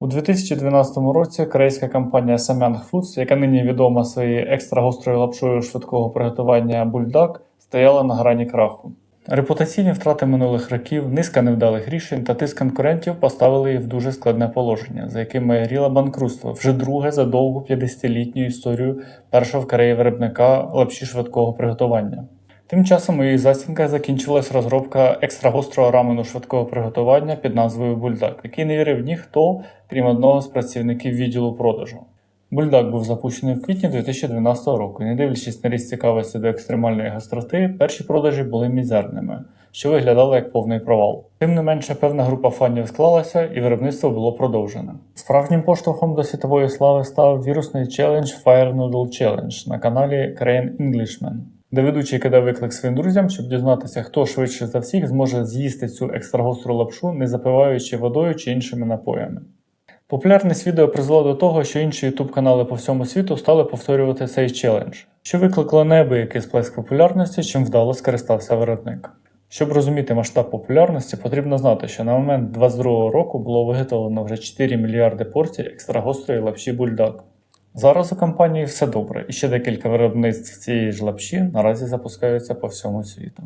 У 2012 році корейська компанія Samyang Foods, яка нині відома своєю екстра гострою лапшою швидкого приготування бульдак, стояла на грані краху. Репутаційні втрати минулих років, низка невдалих рішень та тиск конкурентів поставили її в дуже складне положення, за яким майоріло банкрутство вже друге за довгу 50-літню історію першого в Кореї виробника лапші швидкого приготування. Тим часом у її засідках закінчилась розробка екстрагострого рамену швидкого приготування під назвою Бульдак, який не вірив ніхто, крім одного з працівників відділу продажу. Бульдак був запущений в квітні 2012 року, і не дивлячись на ріст цікавості до екстремальної гостроти, перші продажі були мізерними, що виглядало як повний провал. Тим не менше, певна група фанів склалася і виробництво було продовжене. Справжнім поштовхом до світової слави став вірусний челендж Fire Noodle Challenge на каналі Korean Englishman, де ведучий кидав виклик своїм друзям, щоб дізнатися, хто швидше за всіх зможе з'їсти цю екстрагостру лапшу, не запиваючи водою чи іншими напоями. Популярність відео призвело до того, що інші youtube канали по всьому світу стали повторювати цей челендж, що викликало неабиякий сплеск популярності, чим вдало скористався виробник. Щоб розуміти масштаб популярності, потрібно знати, що на момент 2022 року було виготовлено вже 4 мільярди порцій екстрагострої лапші бульдак. Зараз у компанії все добре, і ще декілька виробництв цієї ж лапші наразі запускаються по всьому світу.